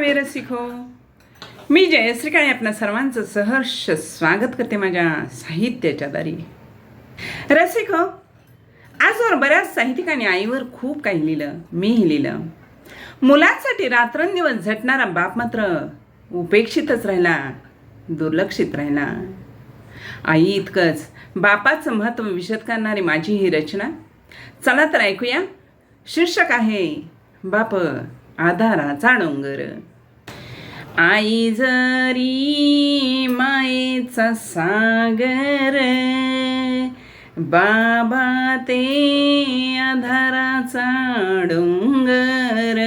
काव्य रसिको मी जयश्री काळे आपल्या सर्वांचं सहर्ष स्वागत करते माझ्या साहित्याच्या दारी. रसिको आजवर बऱ्याच साहित्यिकांनी आईवर खूप काही लिहिलं मीही लिहिलं. मुलांसाठी रात्रंदिवस झटणारा बाप मात्र उपेक्षितच राहिला दुर्लक्षित राहिला. आई इतकंच बापाचं महत्त्व विशद करणारी माझी ही रचना. चला तर ऐकूया. शीर्षक आहे बाप आधाराचा डोंगर. आई जरी मायेचा सागर बाबा ते आधाराचा डोंगर.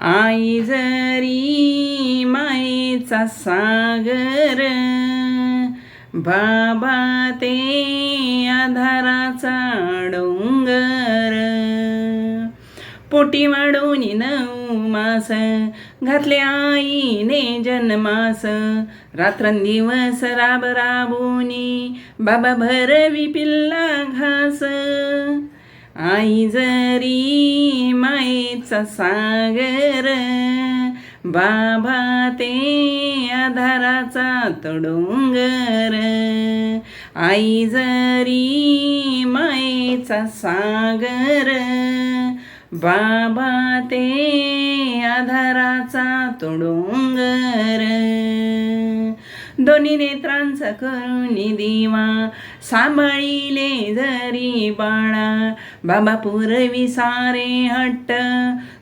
आई जरी मायेचा सागर बाबा ते आधाराचा डोंगर. पोटी वाढून नऊ मास घातले आईने जन्मास. रात्रंदिवस राब राबोनी बाबा भरवी पिल्ला घास. आई जरी मायेचा सागर बाबा ते आधाराचा तडोंगर. आई जरी मायेचा सागर बाबा ते आधाराचा तोडोंगर. दोन्ही नेत्रांचा करुणी दिवा सांभाळिले जरी बाळा. बाबा पुरवी सारे हट्ट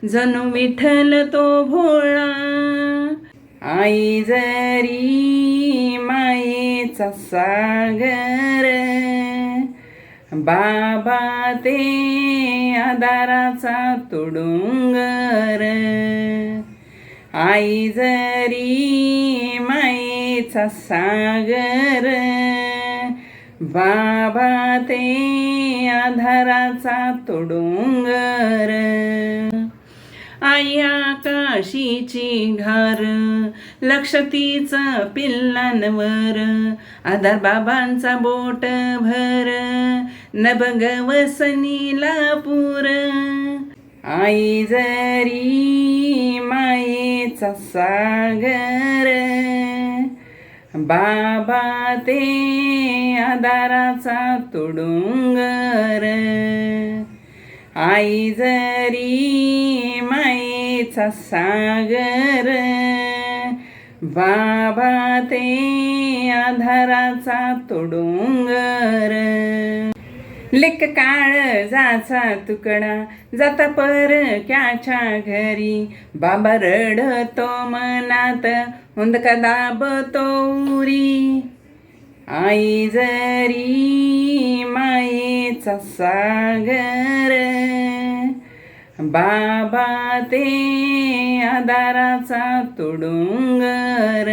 जणू विठ्ठल तो भोळा. आई जरी मायेचा सागर. बाबा ते आधाराचा तुडुंगर. आई जरी माईचा सागर. बाबा ते आधाराचा तुडुंगर. आई आकाशीची घार लक्ष तीच पिल्लांवर. आधार बाबांचा बोट भर. न बगवसनीला पूर. आई जरी मायेचा सागर. बाबा ते आधाराचा तुडुंगर. आई जरी मायेचा सागर. बाबा ते आधाराचा तुडुंगर. लेख काळ जाचा तुकडा जाता पर क्याच्या घरी. बाबा रडतो मनात हुंदका दाबतो उरी. आई जरी मायेचा सागर. बाबा ते आधाराचा तुडुंगर.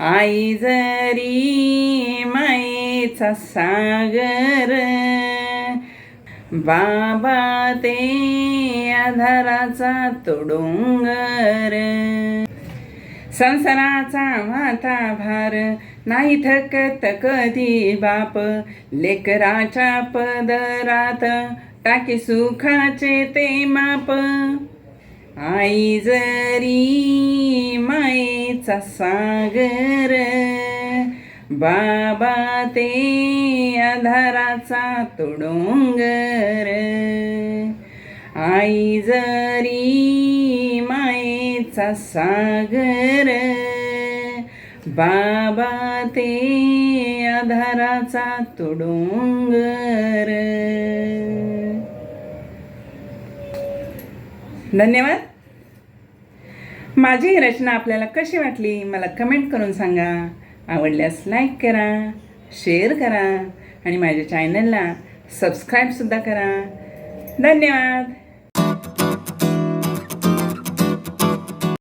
आई जरी माईचा सागर. बाबा ते आधाराचा तुडुंगर. संसाराचा माथा भार नाही थकत कधी बाप. लेकराच्या पदरात टाके सुखाचे ते माप. आई जरी मायेचा सागर बाबा ते आधाराचा तुडुंगर. आई जरी मायेचा सागर बाबा ते आधाराचा तुडुंगर. धन्यवाद. माझी ही रचना आपल्याला कशी वाटली मला कमेंट करून सांगा. आवडल्यास लाईक करा शेअर करा आणि माझ्या चॅनलला सबस्क्राईबसुद्धा करा. धन्यवाद.